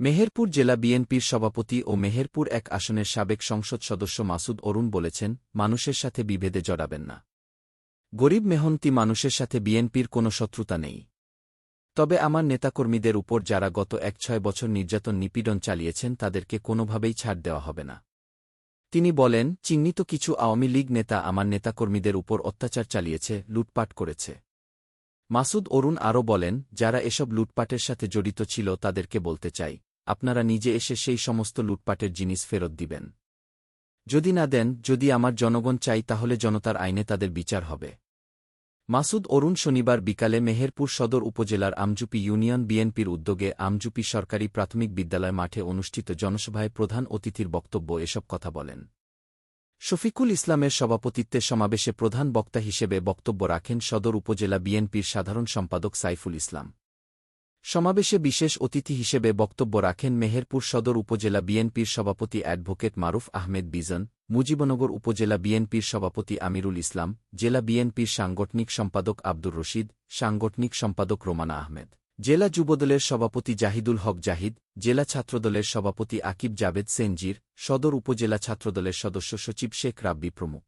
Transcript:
মেহেরপুর জেলা বিএনপির সভাপতি ও মেহেরপুর এক আসনের সাবেক সংসদ সদস্য মাসুদ অরুণ বলেছেন, মানুষের সাথে বিভেদে জড়াবেন না। গরিব মেহনতি মানুষের সাথে বিএনপির কোনো শত্রুতা নেই। তবে আমার নেতাকর্মীদের উপর যারা গত এক ছয় বছর নির্যাতন নিপীড়ন চালিয়েছেন তাদেরকে কোনোভাবেই ছাড় দেওয়া হবে না। তিনি বলেন, চিহ্নিত কিছু আওয়ামী লীগ নেতা আমার নেতাকর্মীদের উপর অত্যাচার চালিয়েছে, লুটপাট করেছে। মাসুদ অরুণ আরও বলেন, যারা এসব লুটপাটের সাথে জড়িত ছিল তাদেরকে বলতে চাই। আপনারা নিজে এসে সেই সমস্ত লুটপাটের জিনিস ফেরত দিবেন। যদি না দেন, যদি আমার জনগণ চাই, তাহলে জনতার আইনে তাদের বিচার হবে। মাসুদ অরুণ শনিবার বিকালে মেহেরপুর সদর উপজেলার আমজুপি ইউনিয়ন বিএনপির উদ্যোগে আমজুপি সরকারি প্রাথমিক বিদ্যালয় মাঠে অনুষ্ঠিত জনসভায় প্রধান অতিথির বক্তব্য এসব কথা বলেন। শফিকুল ইসলামের সভাপতিত্বে সমাবেশে প্রধান বক্তা হিসেবে বক্তব্য রাখেন সদর উপজেলা বিএনপির সাধারণ সম্পাদক সাইফুল ইসলাম। সমাবেশে বিশেষ অতিথি হিসেবে বক্তব্য রাখেন মেহেরপুর সদর উপজেলা বিএনপির সভাপতি অ্যাডভোকেট মারুফ আহমেদ বিজন, মুজিবনগর উপজেলা বিএনপির সভাপতি আমিরুল ইসলাম, জেলা বিএনপির সাংগঠনিক সম্পাদক আব্দুর রশিদ, সাংগঠনিক সম্পাদক রোমানা আহমেদ। জেলা যুবদলের সভাপতি জাহিদুল হক জাহিদ, জেলা ছাত্রদলের সভাপতি আকিব জাবেদ সেনজির, সদর উপজেলা ছাত্রদলের সদস্য সচিব শেখ রাব্বি প্রমুখ।